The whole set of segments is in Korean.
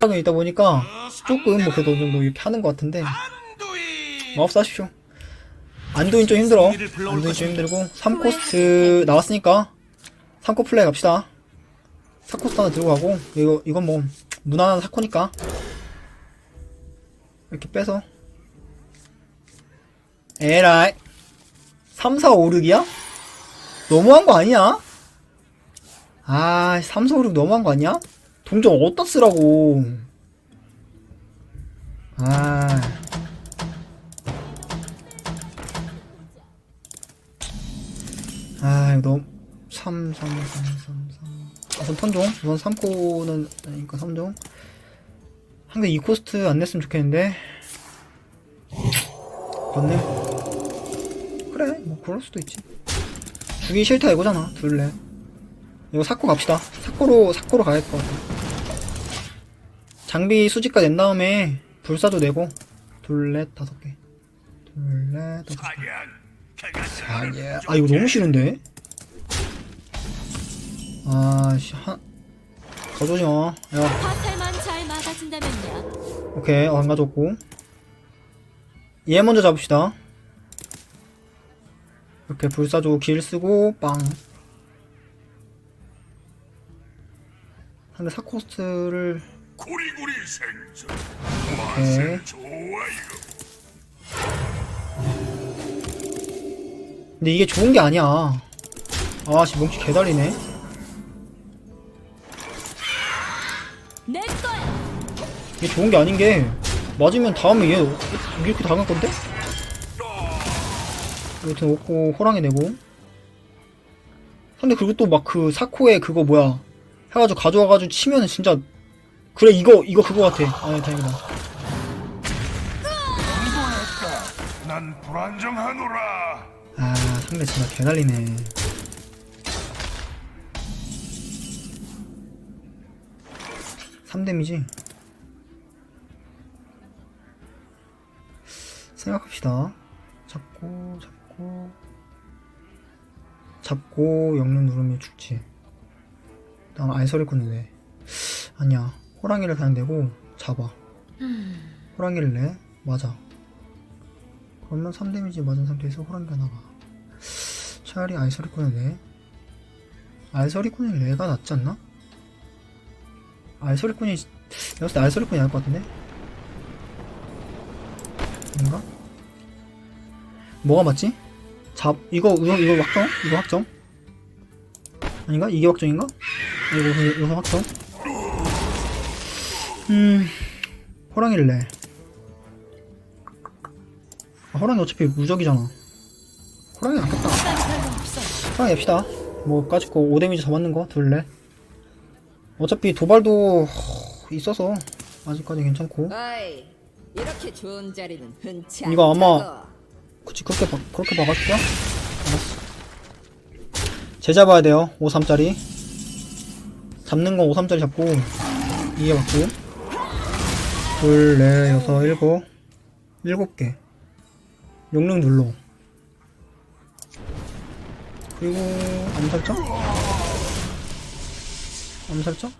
하게 있다 보니까 조금 뭐 그래도 어느 정도 이렇게 하는 것 같은데 마법사 하십시오 안도인 좀 힘들어 안도인 좀 힘들고 3코스트 나왔으니까 3코 플레이 갑시다 4코스트 하나 들고 가고 이거 이건 뭐 무난한 4코니까 이렇게 빼서 에라이 3, 4, 5, 6이야? 너무한 거 아니야? 아, 3, 4, 5, 6 너무한 거 아니야? 동전 어디다 쓰라고. 아. 아, 이거 너무. 3, 3, 3, 3, 3. 우선 턴종. 우선 3코는, 아니까 3종. 상대 2코스트 안 냈으면 좋겠는데. 건네. 그래, 뭐, 그럴 수도 있지. 주기 싫다 이거잖아, 둘레. 이거 사코 갑시다. 사코로, 사코로 가야 할 것 같아. 장비 수집가 낸 다음에, 불사도 내고, 둘레, 다섯 개. 둘레, 다섯 개. 아, 예. 아, 이거 너무 싫은데? 아, 씨, 한, 마. 야. 오케이, 어, 안 가져왔고. 얘 먼저 잡읍시다. 이렇게 불사조 길 쓰고, 빵. 상대 사코스트를, 구리구리 생선 오케이. 좋아요 근데 이게 좋은 게 아니야. 아, 씨, 뭉치 개달리네. 내 거야. 이게 좋은 게 아닌 게, 맞으면 다음에 얘, 이렇게 당할 건데? 여튼 없고, 호랑이 내고. 근데 그리고 또 막 그 사코에 그거 뭐야. 해가지고 가져와가지고 치면은 진짜, 그래, 이거, 이거 그거 같아. 아, 다행이다. 난 불안정하노라 아, 상대 진짜 개달리네. 삼데미지 생각합시다. 잡고, 잡고. 잡고, 영능 누르면 죽지. 다음 알서리 꽂는데. 아니야. 호랑이를 그냥 내고, 잡아. 호랑이를 내? 맞아. 그러면 3데미지 맞은 상태에서 호랑이가 나가. 차라리 알서리꾼을 내. 알서리꾼이 내가 낫지 않나? 알서리꾼이, 내가 봤을 때 알서리꾼이 나을 것 같은데? 아닌가? 뭐가 맞지? 잡, 이거, 이거, 이거 확정? 이거 확정? 아닌가? 이게 확정인가? 이거, 이거 확정? 음, 호랑이를 내. 아, 호랑이 어차피 무적이잖아. 호랑이 낫겠다. 호랑이 냅시다. 뭐, 까짓거 5데미지 더 맞는 거, 둘래. 어차피 도발도 허, 있어서, 아직까지 괜찮고. 어이, 이렇게 좋은 자리는 흔치 이거 아마-. 그치, 그렇게, 봐, 그렇게 봐갈게요. 알았어. 제 잡아야 돼요, 53짜리. 잡는 건 53짜리 잡고, 이게 맞고. 둘, 넷, 여섯, 일곱. 일곱 개. 용능 눌러. 그리고, 암살자? 암살자?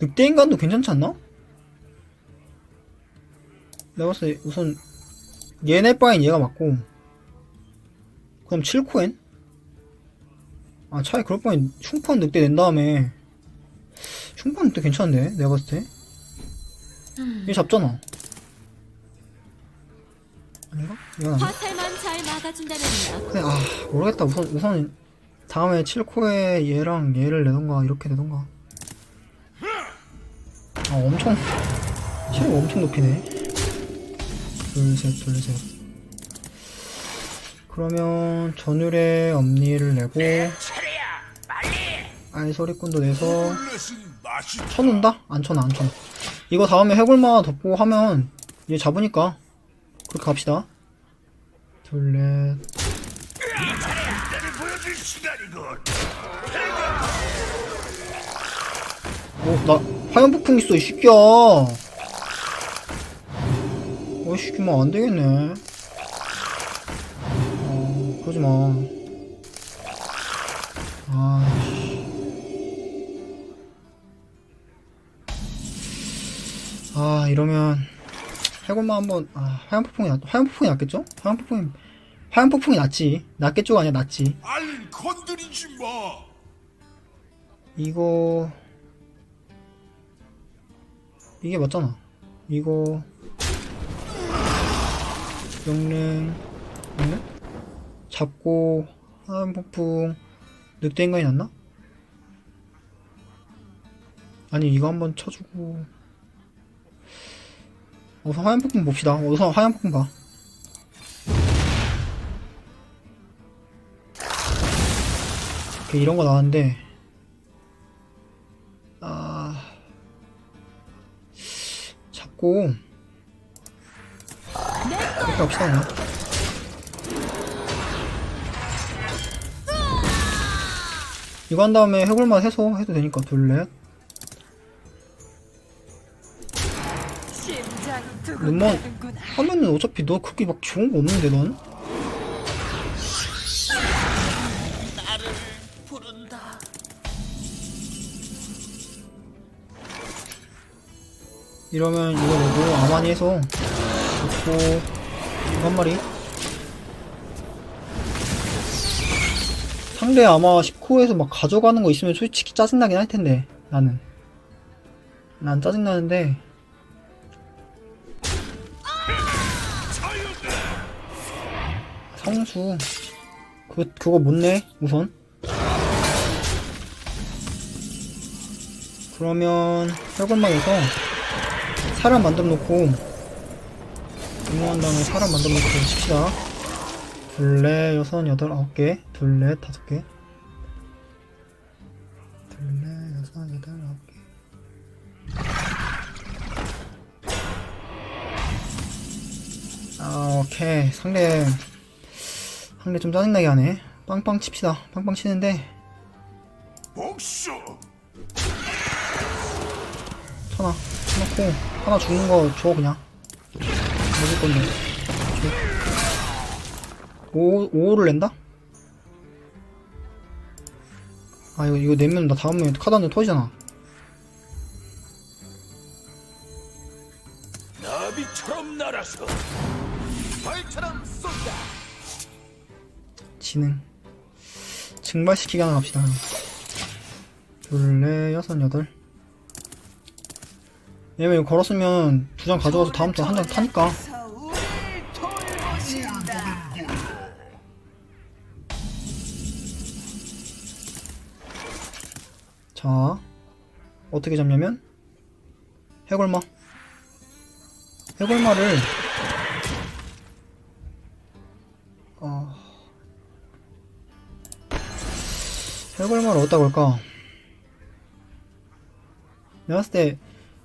늑대인간도 괜찮지 않나? 내가 봤을 때 우선 얘네 바엔 얘가 맞고 그럼 7코엔? 아 차라리 그럴 바엔 흉판 늑대 낸 다음에 흉판 늑대 괜찮은데 내가 봤을 때 얘 잡잖아 아닌가? 이건 아니야? 화살만 잘 막아준다면요. 근데 아 모르겠다 우선 우선 다음에 7코에 얘랑 얘를 내던가 이렇게 내던가 아 엄청 체력 엄청 높이네 둘셋 둘셋 그러면 전율의 엄니를 내고 차례야 빨리 알소리꾼도 내서 쳐놓는다? 안 쳐놔 안 쳐놔 이거 다음에 해골마 덮고 하면 얘 잡으니까 그렇게 갑시다 둘넷 때를 보여줄 시간이군 어, 나 화염 폭풍 있어, 이 새끼야. 어, 이 새끼 뭐안 되겠네. 어, 그러지 마. 아, 아 이러면 해골만 한번 아 화염 폭풍이 낫 화염 폭풍이 낫겠죠? 화염 폭풍이 화염 폭풍이 낫지 낫겠죠가 아니라 낫지 알 건드리지 마. 이거 이게 맞잖아 이거 영능 영능 잡고 화염 폭풍 늑대 인간이 낫나? 아니 이거 한번 쳐주고 우선 화염 폭풍 봅시다. 우선 화염 폭풍 봐. 오케이 이런 거 나왔는데. 아. 잡고. 이렇게 합시다 그냥. 이거 한 다음에 해골만 해서 해도 되니까 둘 넷 눈만 하면은 어차피 너 그렇게 막 좋은 거 없는데 넌? 이러면 이거 보고 아마니 해서 이거 한 마리. 상대 아마 10코에서 막 가져가는 거 있으면 솔직히 짜증나긴 할 텐데 나는. 난 짜증나는데 성수. 그 그거 못 내? 우선? 그러면 혈관망에서 사람 만들어 놓고 응용한 다음에 사람 만들어 놓고 칩시다 둘레 여섯 여덟 아홉 개. 둘레 다섯 개. 둘레 여섯 여덟 아홉 개. 아, 오케이. 상대 상대 좀 짜증나게 하네 빵빵 칩시다 빵빵 치는데 복수. 천하 쳐놓고 하나 죽는 거 줘 그냥 먹을 건데 줘 5, 5를 낸다? 아 이거 이거 내면 나 다음에 카드 한장 터지잖아 나비처럼 날아서 발처럼 쏜다. 지능. 증발시키게 하나 갑시다. 둘넷 여섯 여덟. 이거 걸었으면 두 장 가져가서 다음 턴 한 장 타니까. 자 어떻게 잡냐면 해골마. 해골마를 해골마를 어디다 걸까? 내가 봤을 때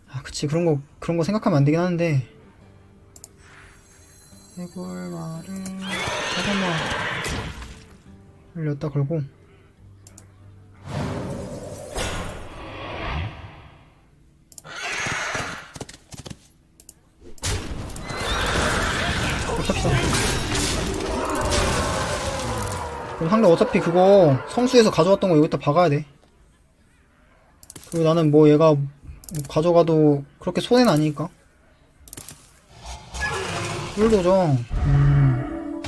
아, 그치 그런 거 그런 거 생각하면 안 되긴 하는데. 해골마를 해골마를 여기다 걸고. 합시다 상대 어차피 그거 성수에서 가져왔던 거 여기다 박아야 돼. 그리고 나는 뭐 얘가 가져가도 그렇게 손해는 아니니까. 꿀도정 음.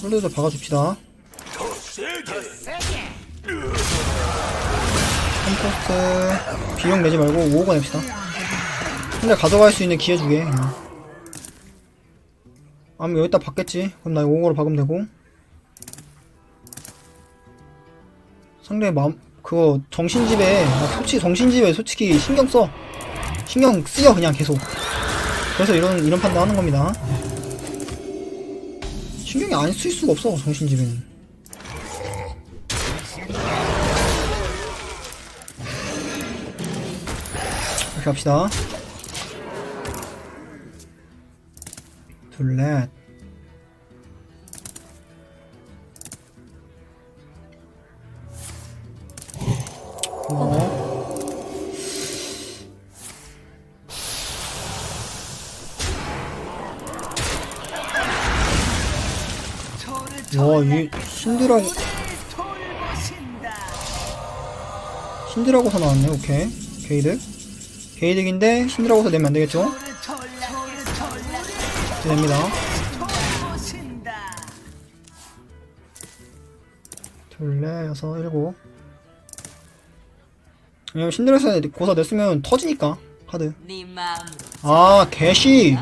꿀도정 박아줍시다. 컴포스트. 비용 내지 말고 5억 냅시다. 근데 가져갈 수 있는 기회 주게. 그냥. 아마 여기다 받겠지? 그럼 나 5억으로 박으면 되고 상대 마음 그거 정신집에 나 솔직히 정신집에 솔직히 신경 써 신경 쓰여 그냥 계속 그래서 이런 이런 판단 하는 겁니다 신경이 안 쓸 수가 없어 정신집에는 이렇게 합시다. 둘넷. 와, 이 신드라고 신드라고서 나왔네. 오케이. 게이드. 게이득인데 신드라고서 내면 안 되겠죠? 이제 됩니다. 둘, 넷, 여섯, 일곱. 왜냐면 신드라에서 고사 냈으면 터지니까 카드. 네아 개시.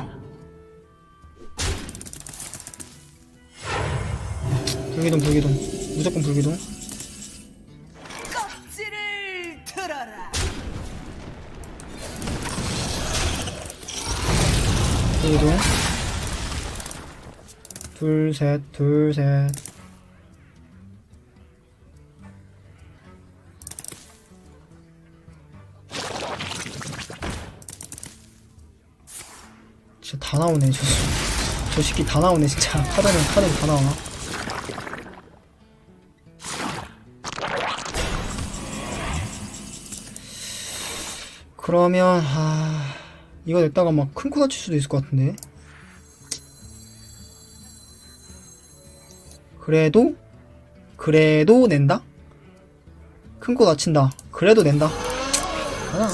불기둥 불기둥 무조건 불기둥. 껍질을 틀어라. 불기둥. 둘, 셋, 둘, 셋. 진짜 다 나오네, 저, 저 새끼 다 나오네, 진짜. 카드는, 카드는 다 나와. 그러면, 아, 이거 냈다가 막 큰 코 다칠 수도 있을 것 같은데. 그래도 그래도 낸다? 큰 코 다친다. 그래도 낸다. 가자.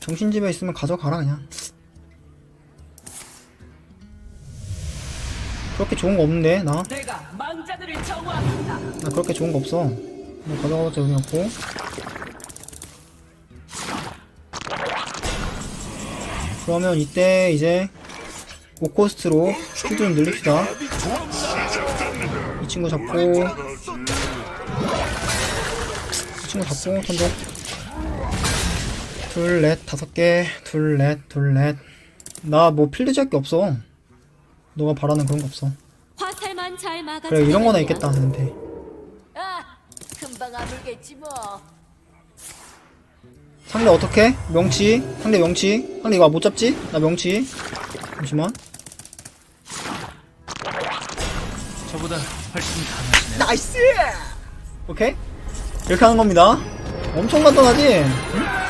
정신집에 있으면 가져가라 그냥. 그렇게 좋은 거 없는데 나? 나 그렇게 좋은 거 없어. 뭐 가져가봤자 의미 없고. 그러면 이때 이제 5코스트로 킬드 좀 늘립시다. 이 친구 잡고 이 친구 잡고 턴도 둘넷 다섯 개 둘넷 둘넷 나 뭐 필드 할게 없어. 너가 바라는 그런 거 없어. 그래 이런 거나 있겠다 나한테. 아물겠지 뭐. 상대 어떻게? 명치. 상대 명치. 상대 이거 못 잡지? 나 명치. 잠시만. 저보다 훨씬 강하시네요. 나이스! 오케이? 이렇게 하는 겁니다. 엄청 간단하지? 응?